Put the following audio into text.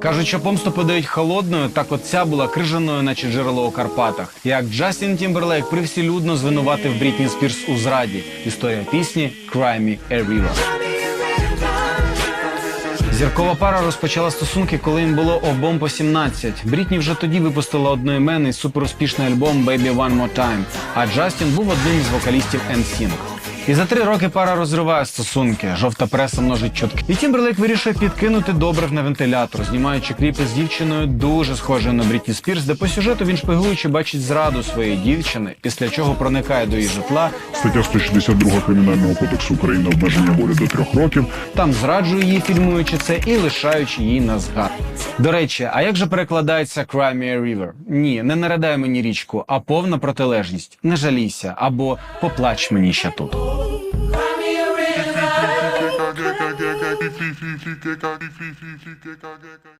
Кажуть, що помсту подають холодною, так от була крижаною, наче джерело у Карпатах. Як Джастін Тімберлейк привсілюдно звинуватив Брітні Спірс у зраді. Історія пісні «Cry Me a River». Зіркова пара розпочала стосунки, коли їм було обом по 17. Брітні вже тоді випустила одноіменний суперуспішний альбом «Baby One More Time», а Джастін був одним з вокалістів NSYNC. І за три роки пара розриває стосунки. Жовта преса множить чутки. І Тімберлейк вирішує підкинути добрив на вентилятор, знімаючи кліпи з дівчиною дуже схожою на Брітні Спірс, де по сюжету він шпигуючи бачить зраду своєї дівчини, після чого проникає до її житла, Стаття 162 Кримінального кодексу України обмеження волі до трьох років. там зраджує її, фільмуючи це, і лишаючи її на згад. До речі, а як же перекладається Cry Me River? Ні, не нарадай мені річку, а повна протилежність. Не жалійся або поплач мені ще тут.